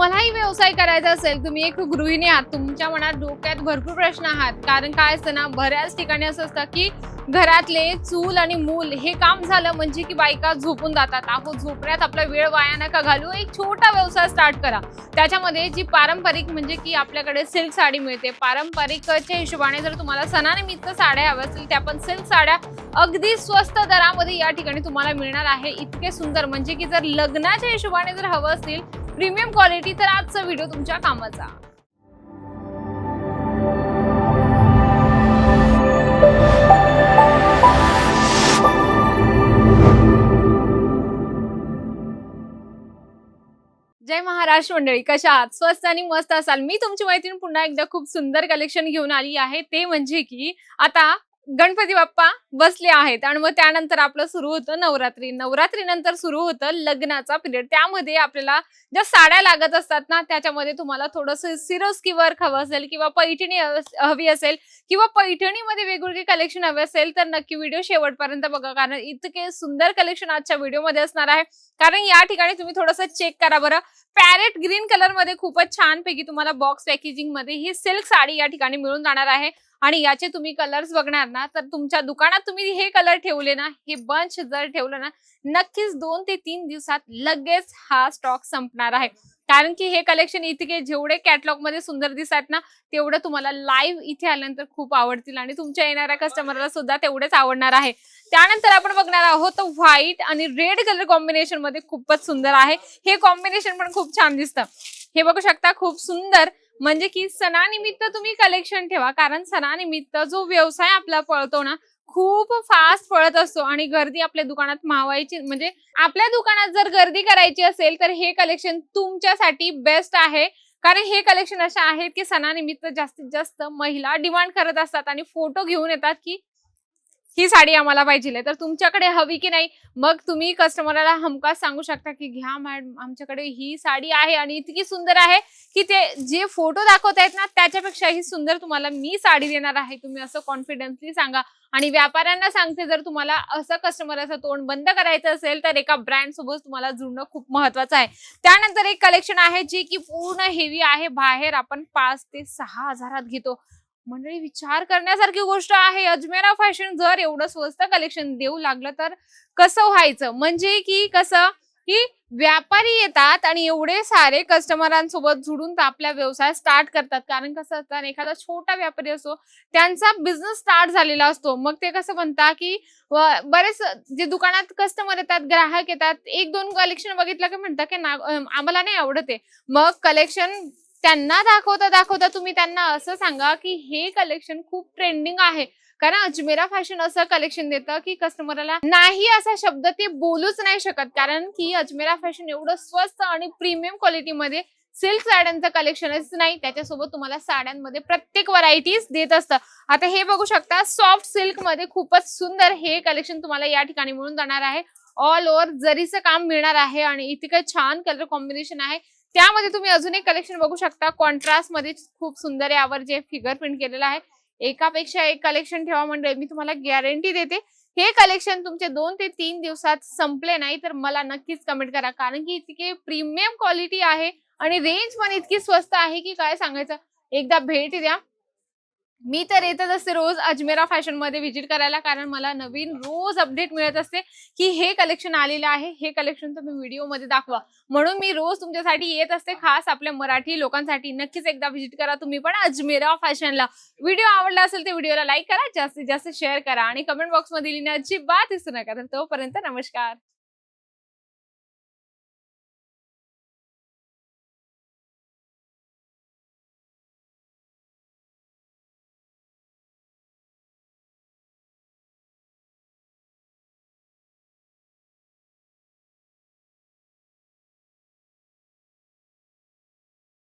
तुम्हालाही व्यवसाय करायचा असेल तुम्ही एक गृहिणी आहात तुमच्या मनात डोक्यात भरपूर प्रश्न आहात. कारण काय असतं ना बऱ्याच ठिकाणी असं असतं की घरातले चूल आणि मूल हे काम झालं म्हणजे की बायका झोपून जातात. अहो झोपण्यात आपला वेळ वाया नका घालू एक छोटा व्यवसाय स्टार्ट करा. त्याच्यामध्ये जी पारंपरिक म्हणजे की आपल्याकडे सिल्क साडी मिळते. पारंपरिकच्या हिशोबाने जर तुम्हाला सणानिमित्त साड्या हव्या असतील त्या पण सिल्क साड्या अगदी स्वस्त दरामध्ये या ठिकाणी तुम्हाला मिळणार आहे. इतके सुंदर म्हणजे की जर लग्नाच्या हिशोबाने जर हवं असतील प्रीमियम क्वालिटी तर आजचा व्हिडिओ तुमच्या कामाचा. जय महाराष्ट्र मंडळी कशा आहात? स्वस्त आणि मस्त असाल. मी तुमची मैत्रीण पुन्हा एकदा खूप सुंदर कलेक्शन घेऊन आली आहे. ते म्हणजे की आता गणपती बाप्पा बसले आहेत आणि मग त्यानंतर आपलं सुरू होतं नवरात्री. नवरात्री नंतर सुरू होतं लग्नाचा पिरियड त्यामध्ये आपल्याला ज्या साड्या लागत असतात ना त्याच्यामध्ये तुम्हाला थोडस सिरोस्की वर्क हवं असेल किंवा पैठणी हवी असेल किंवा पैठणीमध्ये वेगवेगळे कलेक्शन हवे असेल तर नक्की व्हिडिओ शेवटपर्यंत बघा. कारण इतके सुंदर कलेक्शन आजच्या व्हिडिओमध्ये असणार आहे. कारण या ठिकाणी तुम्ही थोडंसं चेक करा बरं. पॅरेट ग्रीन कलरमध्ये खूपच छान पैकी तुम्हाला बॉक्स पॅकेजिंगमध्ये ही सिल्क साडी या ठिकाणी मिळून जाणार आहे. आणि याचे तुम्ही कलर्स बघणार ना तर तुमच्या दुकानात तुम्ही हे कलर ठेवले ना हे बंच जर ठेवलं ना नक्कीच दोन ते तीन दिवसात लगेच हा स्टॉक संपणार आहे. कारण की हे कलेक्शन इतके जेवढे कॅटलॉगमध्ये सुंदर दिसतात ना तेवढं तुम्हाला लाईव्ह इथे आल्यानंतर खूप आवडतील आणि तुमच्या येणाऱ्या कस्टमरला सुद्धा तेवढेच आवडणार आहे. त्यानंतर आपण बघणार आहोत व्हाईट आणि रेड कलर कॉम्बिनेशनमध्ये खूपच सुंदर आहे. हे कॉम्बिनेशन पण खूप छान दिसतं. हे बघू शकता खूप सुंदर म्हणजे की सणानिमित्त तुम्ही कलेक्शन ठेवा. कारण सणानिमित्त जो व्यवसाय आपला पळतो ना खूप फास्ट पळत असतो आणि गर्दी आपल्या दुकानात मावायची म्हणजे आपल्या दुकानात जर गर्दी करायची असेल तर हे कलेक्शन तुमच्यासाठी बेस्ट आहे. कारण हे कलेक्शन असे आहेत की सणानिमित्त जास्तीत जास्त महिला डिमांड करत असतात आणि फोटो घेऊन येतात की ही साडी आम्हाला पाहिजे तर तुमच्याकडे हवी की नाही? मग तुम्ही कस्टमरला हमखास सांगू शकता की घ्या मॅडम आमच्याकडे ही साडी आहे आणि इतकी सुंदर आहे की ते जे फोटो दाखवतायत ना त्याच्यापेक्षाही सुंदर तुम्हाला मी साडी देणार आहे. तुम्ही असं कॉन्फिडन्सली सांगा. आणि व्यापाऱ्यांना सांगते जर तुम्हाला असं कस्टमरचं तोंड बंद करायचं असेल तर एका ब्रँड सोबत तुम्हाला जुळणं खूप महत्वाचं आहे. त्यानंतर एक कलेक्शन आहे जे की पूर्ण हेवी आहे. बाहेर आपण पाच ते सहा हजारात घेतो. मंडळी विचार करण्यासारखी गोष्ट आहे. अजमेरा फॅशन जर एवढं स्वस्त कलेक्शन देऊ लागलं तर कसं व्हायचं? म्हणजे की कसं की व्यापारी येतात आणि एवढे सारे कस्टमरांसोबत जुडून तर आपला व्यवसाय स्टार्ट करतात. कारण कसं असतं एखादा छोटा व्यापारी असतो त्यांचा बिझनेस स्टार्ट झालेला असतो. मग ते कसं म्हणतात की बरेच जे दुकानात कस्टमर येतात ग्राहक येतात एक दोन कलेक्शन बघितलं की म्हणतात की ना आम्हाला नाही आवडत आहे. मग कलेक्शन त्यांना दाखवता दाखवता तुम्ही त्यांना असं सांगा की हे कलेक्शन खूप ट्रेंडिंग आहे. कारण अजमेरा फॅशन असं कलेक्शन देतं की कस्टमरला नाही असा शब्द ते बोलूच नाही शकत. कारण की अजमेरा फॅशन एवढं स्वस्त आणि प्रीमियम क्वालिटीमध्ये सिल्क साड्यांचं कलेक्शनच नाही. त्याच्यासोबत तुम्हाला साड्यांमध्ये प्रत्येक व्हरायटीज देत असतं. आता हे बघू शकता सॉफ्ट सिल्कमध्ये खूपच सुंदर हे कलेक्शन तुम्हाला या ठिकाणी मिळून जाणार आहे. ऑल ओव्हर जरीचं काम मिळणार आहे आणि इतकं छान कलर कॉम्बिनेशन आहे. त्यामध्ये तुम्ही अजून एक कलेक्शन बघू शकता. कॉन्ट्रास्टमध्ये खूप सुंदर यावर जे फिगर प्रिंट केलेलं आहे एकापेक्षा एक कलेक्शन ठेवा म्हणजे मी तुम्हाला गॅरंटी देते हे कलेक्शन तुमचे दोन ते तीन दिवसात संपले नाही तर मला नक्कीच कमेंट करा. कारण की इतके प्रीमियम क्वालिटी आहे आणि रेंज पण इतकी स्वस्त आहे की काय सांगायचं? एकदा भेट द्या. मी तर येतच असते रोज अजमेरा फॅशनमध्ये व्हिजिट करायला कारण मला नवीन रोज अपडेट मिळत असते की हे कलेक्शन आलेलं आहे हे कलेक्शन तुम्ही व्हिडिओमध्ये दाखवा. म्हणून मी रोज तुमच्यासाठी येत असते खास आपल्या मराठी लोकांसाठी. नक्कीच एकदा व्हिजिट करा तुम्ही पण अजमेरा फॅशनला व्हिडिओ आवडला असेल तर व्हिडिओला लाईक करा जास्तीत जास्त शेअर करा आणि कमेंट बॉक्समध्ये लिहिणे अजिबात विसरू नका. तर तोपर्यंत नमस्कार.